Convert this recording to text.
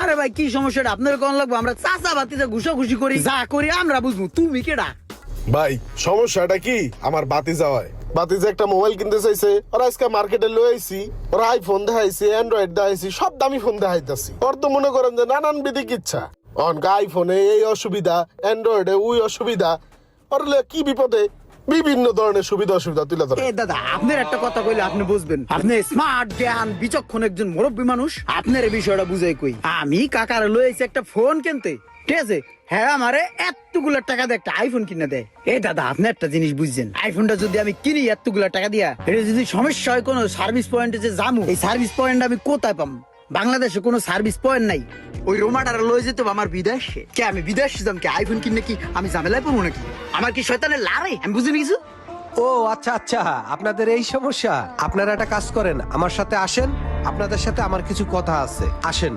আরে ভাই, কি সমস্যাটা আপনার কোন লাগবো? আমরা চাচা বাতিতে ঘুষাঘুষি করি। যা করি, আমরা বুঝব। তুমি কেডা? ভাই, সমস্যাটা কি? আমার বাতি যাওয়ায় বাতি যে একটা মোবাইল কিনতে চাইছে। ওরা আজকে মার্কেটে লয়ে আইছি। ওরা আইফোন দেখাইছে অ্যান্ড্রয়েড দেখাইছি, সব দামি ফোন দেখাইতাছি। ওর তো মনে করেন যে নানান বিধিক ইচ্ছা। অনকা আইফোনে এই অসুবিধা অ্যান্ড্রয়েডে ওই অসুবিধা। ওর কি বিপদে? বিভিন্ন ধরনের সুবিধা অসুবিধা তুলে ধরে। দাদা, আপনার একটা কথা কইলে আপনি বুঝবেন। আপনি স্মার্ট জ্ঞান, বিচক্ষণ একজন মুরব্বী মানুষ, আপনার এই বিষয়টা বুঝাই কই। আমি কাকার লয়েছি একটা ফোন কিনতে, ঠিক আছে? হ্যাঁ আমারে এতগুলো টাকা দিয়ে একটা আইফোন কিনে দেয় এই দাদা, আপনি একটা জিনিস বুঝছেন। আইফোনটা যদি আমি কিনি এতগুলো টাকা দিয়া, এটা যদি সমস্যা হয় কোনো সার্ভিস পয়েন্টে যে যামু, এই সার্ভিস পয়েন্ট আমি কোথায় পাম? বাংলাদেশে কোনো সার্ভিস পয়েন্ট নাই। ওই রোমাটার লয়ে যেতে আমার বিদেশে। কে আমি বিদেশে যাম কে? আইফোন কিনে কি আমি ঝামেলায় পড়ব নাকি? আমার কি শয়তানের লারে? আমি বুঝিনি কিছু? ও আচ্ছা আচ্ছা। আপনাদের এই সমস্যা। আপনারা একটা কাজ করেন আমার সাথে আসেন। আপনাদের সাথে আমার কিছু কথা আছে। আসেন।